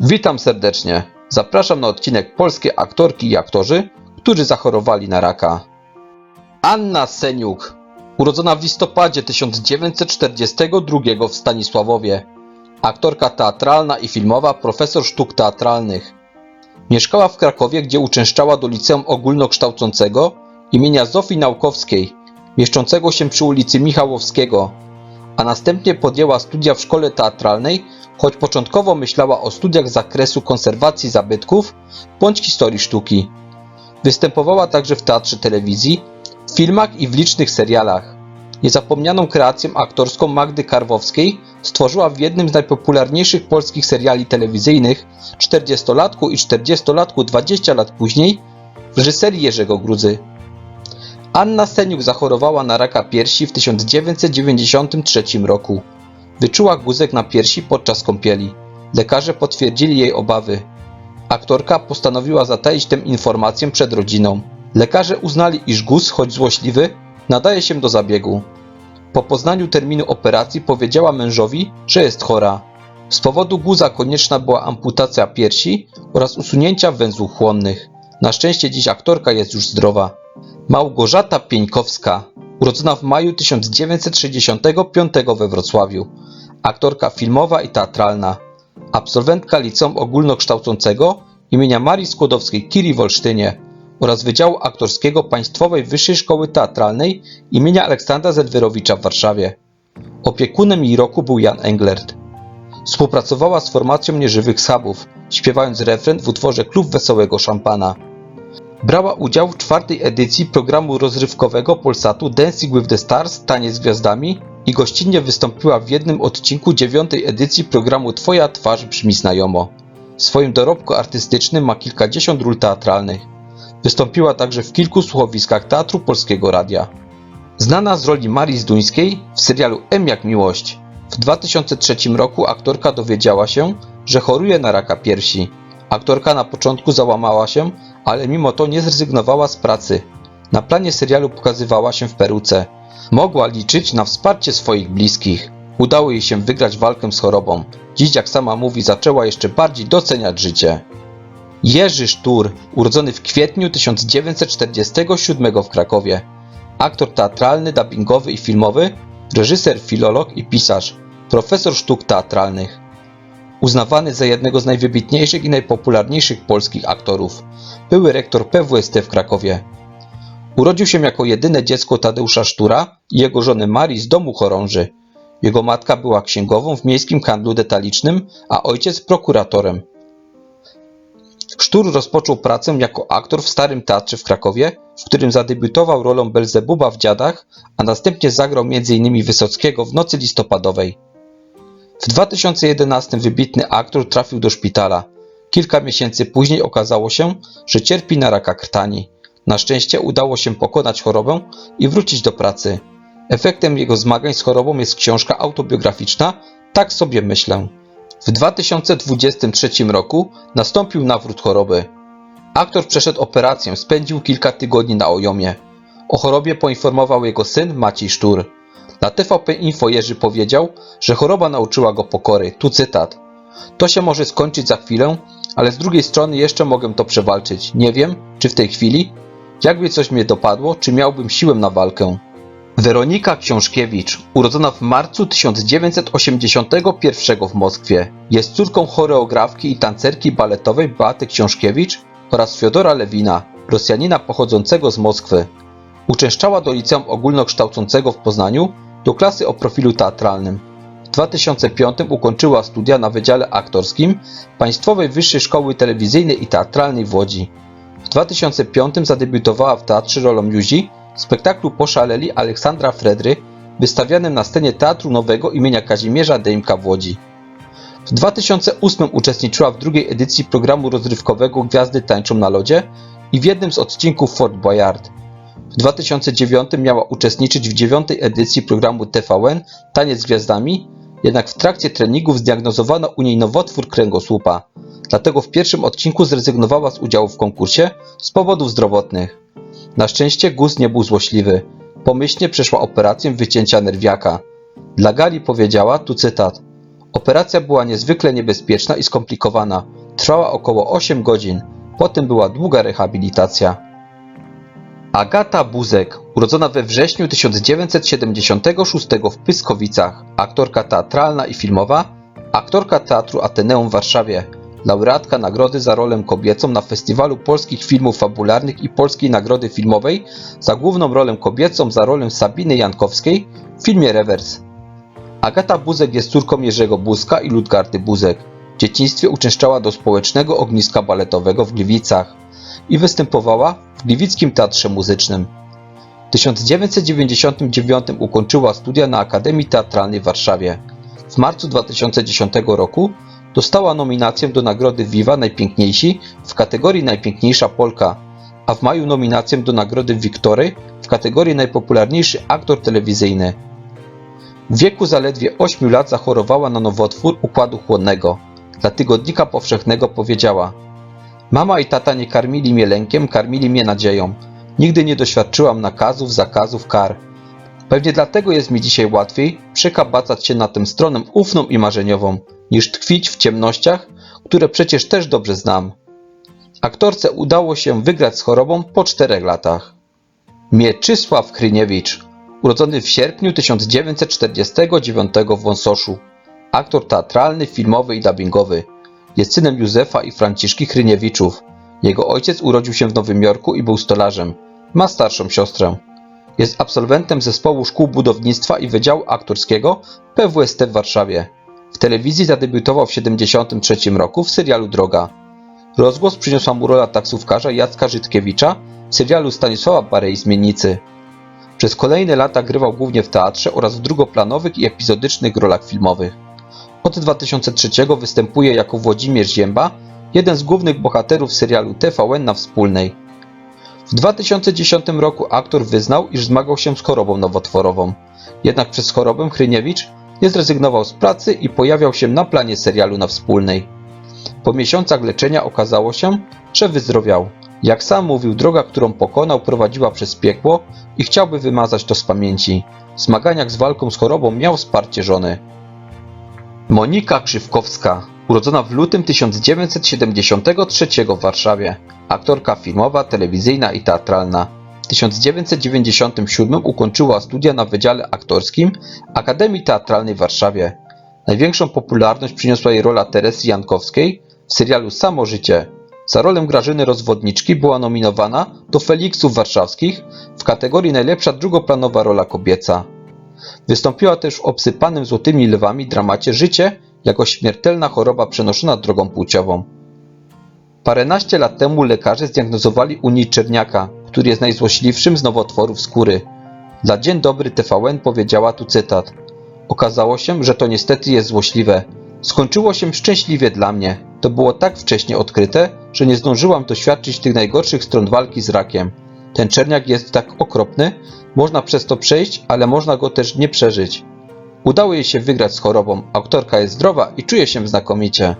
Witam serdecznie. Zapraszam na odcinek Polskie aktorki i aktorzy, którzy zachorowali na raka. Anna Seniuk, urodzona w listopadzie 1942 w Stanisławowie. Aktorka teatralna i filmowa, profesor sztuk teatralnych. Mieszkała w Krakowie, gdzie uczęszczała do liceum ogólnokształcącego imienia Zofii Naukowskiej, mieszczącego się przy ulicy Michałowskiego, a następnie podjęła studia w szkole teatralnej, choć początkowo myślała o studiach z zakresu konserwacji zabytków bądź historii sztuki. Występowała także w teatrze telewizji, filmach i w licznych serialach. Niezapomnianą kreację aktorską Magdy Karwowskiej stworzyła w jednym z najpopularniejszych polskich seriali telewizyjnych 40-latku i 40-latku 20 lat później w reżyserii Jerzego Grudzy. Anna Seniuk zachorowała na raka piersi w 1993 roku. Wyczuła guzek na piersi podczas kąpieli. Lekarze potwierdzili jej obawy. Aktorka postanowiła zataić tę informację przed rodziną. Lekarze uznali, iż guz, choć złośliwy, nadaje się do zabiegu. Po poznaniu terminu operacji powiedziała mężowi, że jest chora. Z powodu guza konieczna była amputacja piersi oraz usunięcia węzłów chłonnych. Na szczęście dziś aktorka jest już zdrowa. Małgorzata Pieńkowska, urodzona w maju 1965 we Wrocławiu. Aktorka filmowa i teatralna. Absolwentka liceum ogólnokształcącego imienia Marii Skłodowskiej-Curie w Olsztynie oraz Wydziału Aktorskiego Państwowej Wyższej Szkoły Teatralnej imienia Aleksandra Zedwerowicza w Warszawie. Opiekunem jej roku był Jan Englert. Współpracowała z formacją Nieżywych Schabów, śpiewając refren w utworze Klub Wesołego Szampana. Brała udział w czwartej edycji programu rozrywkowego Polsatu Dancing with the Stars Taniec z Gwiazdami i gościnnie wystąpiła w jednym odcinku dziewiątej edycji programu Twoja twarz brzmi znajomo. W swoim dorobku artystycznym ma kilkadziesiąt ról teatralnych. Wystąpiła także w kilku słuchowiskach Teatru Polskiego Radia. Znana z roli Marii Zduńskiej w serialu M jak miłość. W 2003 roku aktorka dowiedziała się, że choruje na raka piersi. Aktorka na początku załamała się, ale mimo to nie zrezygnowała z pracy. Na planie serialu pokazywała się w peruce. Mogła liczyć na wsparcie swoich bliskich. Udało jej się wygrać walkę z chorobą. Dziś, jak sama mówi, zaczęła jeszcze bardziej doceniać życie. Jerzy Sztur, urodzony w kwietniu 1947 w Krakowie. Aktor teatralny, dubbingowy i filmowy, reżyser, filolog i pisarz, profesor sztuk teatralnych. Uznawany za jednego z najwybitniejszych i najpopularniejszych polskich aktorów. Były rektor PWST w Krakowie. Urodził się jako jedyne dziecko Tadeusza Sztura i jego żony Marii z domu chorąży. Jego matka była księgową w miejskim handlu detalicznym, a ojciec prokuratorem. Sztur rozpoczął pracę jako aktor w Starym Teatrze w Krakowie, w którym zadebiutował rolą Belzebuba w Dziadach, a następnie zagrał m.in. Wysockiego w Nocy Listopadowej. W 2011 wybitny aktor trafił do szpitala. Kilka miesięcy później okazało się, że cierpi na raka krtani. Na szczęście udało się pokonać chorobę i wrócić do pracy. Efektem jego zmagań z chorobą jest książka autobiograficzna Tak sobie myślę. W 2023 roku nastąpił nawrót choroby. Aktor przeszedł operację, spędził kilka tygodni na ojomie. O chorobie poinformował jego syn Maciej Sztur. Na TVP Info Jerzy powiedział, że choroba nauczyła go pokory. Tu cytat. To się może skończyć za chwilę, ale z drugiej strony jeszcze mogę to przewalczyć. Nie wiem, czy w tej chwili, jakby coś mnie dopadło, czy miałbym siłę na walkę. Weronika Książkiewicz, urodzona w marcu 1981 w Moskwie, jest córką choreografki i tancerki baletowej Beaty Książkiewicz oraz Fiodora Lewina, Rosjanina pochodzącego z Moskwy. Uczęszczała do liceum ogólnokształcącego w Poznaniu do klasy o profilu teatralnym. W 2005 ukończyła studia na Wydziale Aktorskim Państwowej Wyższej Szkoły Telewizyjnej i Teatralnej w Łodzi. W 2005 zadebiutowała w teatrze rolą Juzi w spektaklu Poszaleli Aleksandra Fredry, wystawianym na scenie Teatru Nowego imienia Kazimierza Dejmka w Łodzi. W 2008 uczestniczyła w drugiej edycji programu rozrywkowego Gwiazdy tańczą na lodzie i w jednym z odcinków Fort Boyard. W 2009 miała uczestniczyć w dziewiątej edycji programu TVN Taniec z Gwiazdami, jednak w trakcie treningów zdiagnozowano u niej nowotwór kręgosłupa. Dlatego w pierwszym odcinku zrezygnowała z udziału w konkursie z powodów zdrowotnych. Na szczęście guz nie był złośliwy. Pomyślnie przeszła operację wycięcia nerwiaka. Dla Gali powiedziała, tu cytat, Operacja była niezwykle niebezpieczna i skomplikowana. Trwała około 8 godzin. Potem była długa rehabilitacja. Agata Buzek, urodzona we wrześniu 1976 w Pyskowicach, aktorka teatralna i filmowa, aktorka Teatru Ateneum w Warszawie, laureatka nagrody za rolę kobiecą na Festiwalu Polskich Filmów Fabularnych i Polskiej Nagrody Filmowej za główną rolę kobiecą za rolę Sabiny Jankowskiej w filmie Rewers. Agata Buzek jest córką Jerzego Buzka i Ludgardy Buzek. Dzieciństwie uczęszczała do społecznego ogniska baletowego w Gliwicach i występowała w Gliwickim Teatrze Muzycznym. W 1999 ukończyła studia na Akademii Teatralnej w Warszawie. W marcu 2010 roku dostała nominację do nagrody Viva Najpiękniejsi w kategorii Najpiękniejsza Polka, a w maju nominację do nagrody Wiktory w kategorii Najpopularniejszy aktor telewizyjny. W wieku zaledwie 8 lat zachorowała na nowotwór układu chłonnego. Dla Tygodnika Powszechnego powiedziała Mama i tata nie karmili mnie lękiem, karmili mnie nadzieją. Nigdy nie doświadczyłam nakazów, zakazów, kar. Pewnie dlatego jest mi dzisiaj łatwiej przekabacać się na tę stronę ufną i marzeniową, niż tkwić w ciemnościach, które przecież też dobrze znam. Aktorce udało się wygrać z chorobą po czterech latach. Mieczysław Hryniewicz, urodzony w sierpniu 1949 w Wąsoszu. Aktor teatralny, filmowy i dubbingowy. Jest synem Józefa i Franciszki Hryniewiczów. Jego ojciec urodził się w Nowym Jorku i był stolarzem. Ma starszą siostrę. Jest absolwentem zespołu szkół budownictwa i wydziału aktorskiego PWST w Warszawie. W telewizji zadebiutował w 1973 roku w serialu Droga. Rozgłos przyniosła mu rola taksówkarza Jacka Żydkiewicza w serialu Stanisława Barei Zmiennicy. Przez kolejne lata grywał głównie w teatrze oraz w drugoplanowych i epizodycznych rolach filmowych. Od 2003 występuje jako Włodzimierz Zięba, jeden z głównych bohaterów serialu TVN na Wspólnej. W 2010 roku aktor wyznał, iż zmagał się z chorobą nowotworową. Jednak przez chorobę Hryniewicz nie zrezygnował z pracy i pojawiał się na planie serialu na Wspólnej. Po miesiącach leczenia okazało się, że wyzdrowiał. Jak sam mówił, droga, którą pokonał, prowadziła przez piekło i chciałby wymazać to z pamięci. W zmaganiach z walką z chorobą miał wsparcie żony. Monika Krzywkowska, urodzona w lutym 1973 w Warszawie, aktorka filmowa, telewizyjna i teatralna. W 1997 ukończyła studia na Wydziale Aktorskim Akademii Teatralnej w Warszawie. Największą popularność przyniosła jej rola Teresy Jankowskiej w serialu Samo Życie. Za rolę Grażyny Rozwodniczki była nominowana do Feliksów Warszawskich w kategorii najlepsza drugoplanowa rola kobieca. Wystąpiła też w obsypanym złotymi lwami dramacie Życie jako śmiertelna choroba przenoszona drogą płciową. Paręnaście lat temu lekarze zdiagnozowali u niej czerniaka, który jest najzłośliwszym z nowotworów skóry. Dla Dzień Dobry TVN powiedziała tu cytat. Okazało się, że to niestety jest złośliwe. Skończyło się szczęśliwie dla mnie. To było tak wcześnie odkryte, że nie zdążyłam doświadczyć tych najgorszych stron walki z rakiem. Ten czerniak jest tak okropny, można przez to przejść, ale można go też nie przeżyć. Udało jej się wygrać z chorobą, aktorka jest zdrowa i czuje się znakomicie.